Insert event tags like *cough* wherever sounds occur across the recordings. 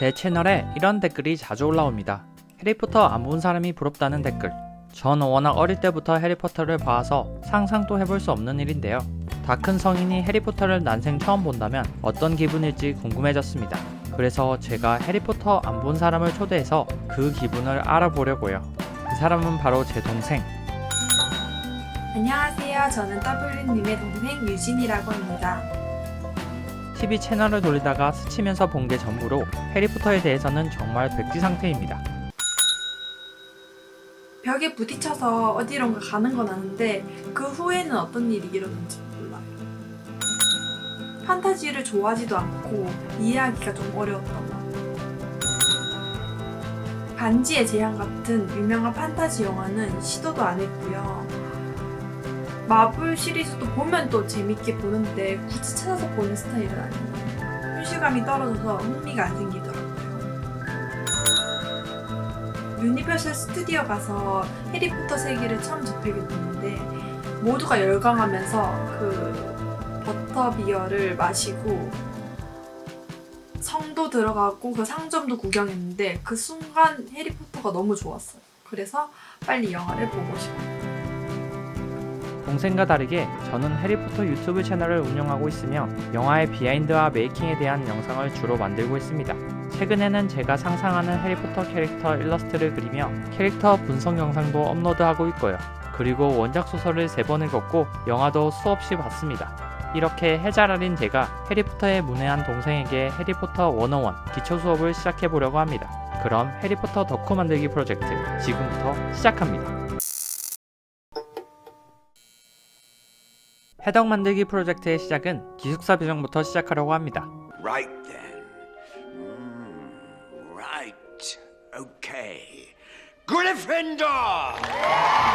제 채널에 이런 댓글이 자주 올라옵니다. 해리포터 안 본 사람이 부럽다는 댓글. 전 워낙 어릴 때부터 해리포터를 봐서 상상도 해볼 수 없는 일인데요. 다 큰 성인이 해리포터를 난생 처음 본다면 어떤 기분일지 궁금해졌습니다. 그래서 제가 해리포터 안 본 사람을 초대해서 그 기분을 알아보려고요. 그 사람은 바로 제 동생. 안녕하세요. 저는 W님의 동생 유진이라고 합니다. TV 채널을 돌리다가 스치면서 본 게 전부로 해리포터에 대해서는 정말 백지 상태입니다. 벽에 부딪혀서 어디론가 가는 건 아는데 그 후에는 어떤 일이 일어났는지 몰라요. 판타지를 좋아하지도 않고 이해하기가 좀 어려웠던 것 같아요. 반지의 제왕 같은 유명한 판타지 영화는 시도도 안 했고요. 마블 시리즈도 보면 또 재밌게 보는데 굳이 찾아서 보는 스타일은 아니에요. 현실감이 떨어져서 흥미가 안 생기더라고요. 유니버설 스튜디오 가서 해리포터 세계를 처음 접하게 됐는데 모두가 열광하면서 그 버터비어를 마시고 성도 들어가고 그 상점도 구경했는데 그 순간 해리포터가 너무 좋았어요. 그래서 빨리 영화를 보고 싶어요. 동생과 다르게 저는 해리포터 유튜브 채널을 운영하고 있으며 영화의 비하인드와 메이킹에 대한 영상을 주로 만들고 있습니다. 최근에는 제가 상상하는 해리포터 캐릭터 일러스트를 그리며 캐릭터 분석 영상도 업로드하고 있고요. 그리고 원작 소설을 세 번 읽었고 영화도 수없이 봤습니다. 이렇게 해자랄인 제가 해리포터의 문외한 동생에게 해리포터 101 기초 수업을 시작해 보려고 합니다. 그럼 해리포터 덕후 만들기 프로젝트 지금부터 시작합니다. 해덕 만들기 프로젝트의 시작은 기숙사 배정부터 시작하려고 합니다. Right then. Mm, right. Okay. Gryffindor!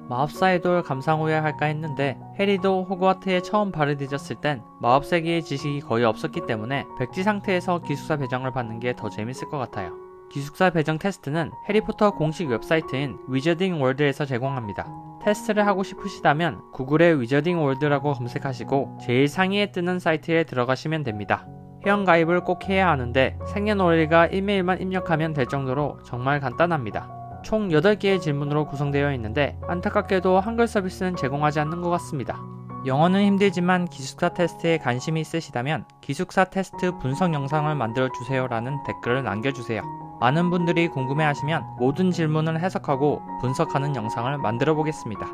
마법사의 돌 감상 후에 할까 했는데 해리도 호그와트에 처음 발을 디뎠을 땐 마법 세계의 지식이 거의 없었기 때문에 백지 상태에서 기숙사 배정을 받는 게 더 재밌을 것 같아요. 기숙사 배정 테스트는 해리포터 공식 웹사이트인 위저딩 월드에서 제공합니다. 테스트를 하고 싶으시다면 구글에 위저딩 월드라고 검색하시고 제일 상위에 뜨는 사이트에 들어가시면 됩니다. 회원 가입을 꼭 해야 하는데 생년월일과 이메일만 입력하면 될 정도로 정말 간단합니다. 총 8개의 질문으로 구성되어 있는데 안타깝게도 한글 서비스는 제공하지 않는 것 같습니다. 영어는 힘들지만 기숙사 테스트에 관심이 있으시다면 기숙사 테스트 분석 영상을 만들어 주세요라는 댓글을 남겨주세요. 많은 분들이 궁금해 하시면 모든 질문을 해석하고 분석하는 영상을 만들어 보겠습니다.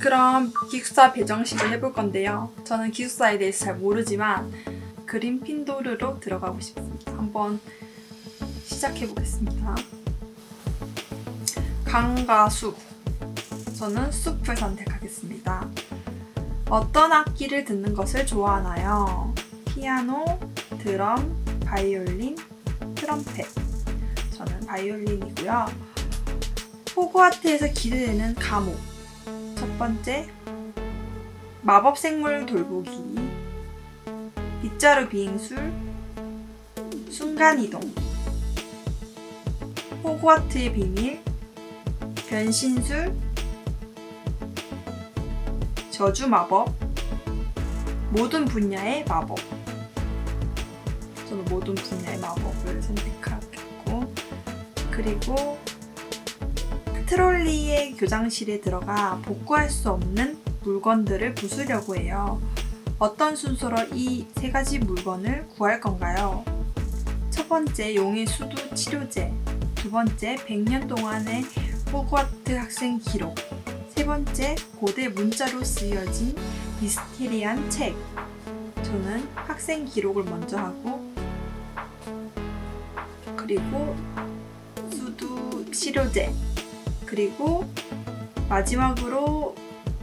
그럼 기숙사 배정식을 해볼 건데요. 저는 기숙사에 대해서 잘 모르지만 그린핀도르로 들어가고 싶습니다. 한번 시작해 보겠습니다. 강과 숲. 저는 숲을 선택하겠습니다. 어떤 악기를 듣는 것을 좋아하나요? 피아노, 드럼, 바이올린, 트럼펫. 저는 바이올린이고요. 호그와트에서 기대되는 과목. 첫 번째, 마법 생물 돌보기, 빗자루 비행술, 순간이동, 호그와트의 비밀, 변신술, 저주 마법, 모든 분야의 마법. 저는 모든 분야의 마법을 선택하겠고, 그리고 트롤리의 교장실에 들어가 복구할 수 없는 물건들을 부수려고 해요. 어떤 순서로 이 세 가지 물건을 구할 건가요? 첫 번째, 용의 수두 치료제. 두 번째, 100년 동안의 호그와트 학생 기록. 세 번째, 고대 문자로 쓰여진 미스테리한 책. 저는 학생 기록을 먼저 하고, 그리고 수두 치료제. 그리고 마지막으로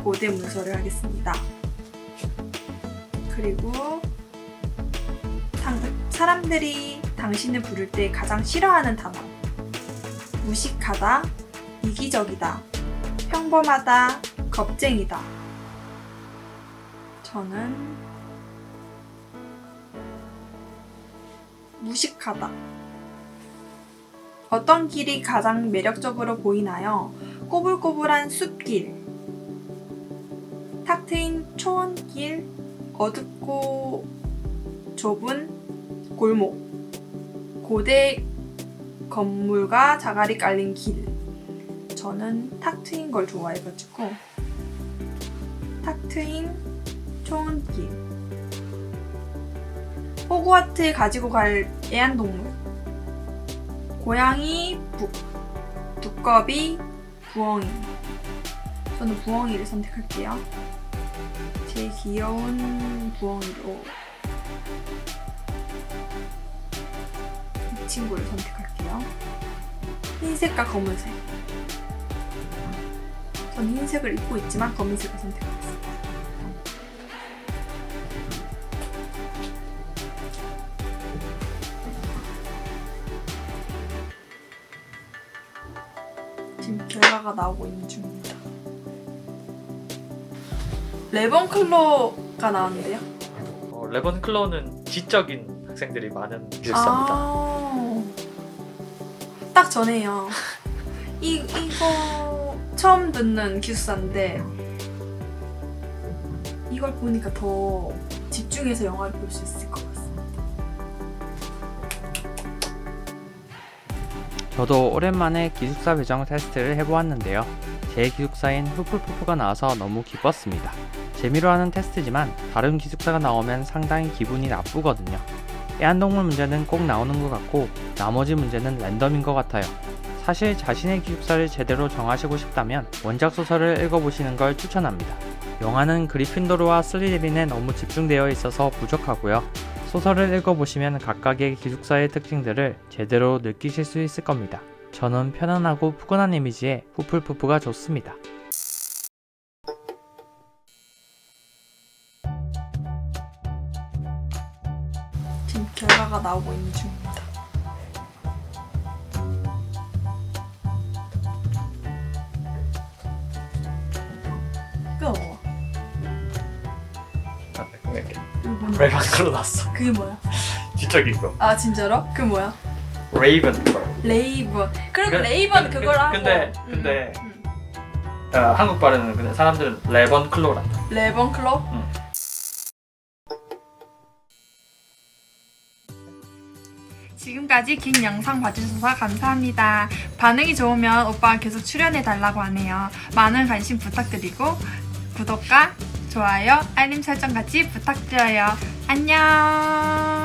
고대 문서를 하겠습니다. 그리고 당- 사람들이 당신을 부를 때 가장 싫어하는 단어. 무식하다, 이기적이다, 평범하다, 겁쟁이다. 저는 무식하다. 어떤 길이 가장 매력적으로 보이나요? 꼬불꼬불한 숲길, 탁 트인 초원길, 어둡고 좁은 골목, 고대 건물과 자갈이 깔린 길. 저는 탁 트인 걸 좋아해가지고 탁 트인 좁은 길. 호그와트에 가지고 갈 애완동물. 고양이 북, 두꺼비 부엉이. 저는 부엉이를 선택할게요. 제일 귀여운 부엉이로 이 친구를 선택할게요. 흰색과 검은색. 전 흰색을 입고 있지만 검은색을 선택하겠습 지금 결과가 나오고 있는 중입니다. 레번클로가 나왔는데요. 어, 레번클로우는 지적인 학생들이 많은 기숙사입니다. 아, 딱 전에요. *laughs* 이 이거 처음 듣는 기숙사인데 이걸 보니까 더 집중해서 영화를 볼 수 있을 것 같습니 저도 오랜만에 기숙사 배정 테스트를 해보았는데요. 제 기숙사인 후플푸프가 나와서 너무 기뻤습니다. 재미로 하는 테스트지만 다른 기숙사가 나오면 상당히 기분이 나쁘거든요. 애완동물 문제는 꼭 나오는 것 같고 나머지 문제는 랜덤인 것 같아요. 사실 자신의 기숙사를 제대로 정하시고 싶다면 원작 소설을 읽어보시는 걸 추천합니다. 영화는 그리핀도르와 슬리데린에 너무 집중되어 있어서 부족하고요. 소설을 읽어보시면 각각의 기숙사의 특징들을 제대로 느끼실 수 있을 겁니다. 저는 편안하고 푸근한 이미지의 후플푸프가 좋습니다. 지금 결과가 나오고 있는 중입니다. 레이븐클로 났어. 그게 뭐야? 지적인 거. 아 진짜로? 그 뭐야? 레이븐클로. 레이번. 그럼 그- 레이번 그- 그걸 그- 하고. 근데- 음, 근데- 음. 어, 한국 발음은 근데 사람들은 레번클로란다. 레번 클럽. 응. 지금까지 긴 영상 봐주셔서 감사합니다. 반응이 좋으면 오빠가 계속 출연해 달라고 하네요. 많은 관심 부탁드리고 구독과 좋아요, 알림 설정까지 부탁드려요. 안녕.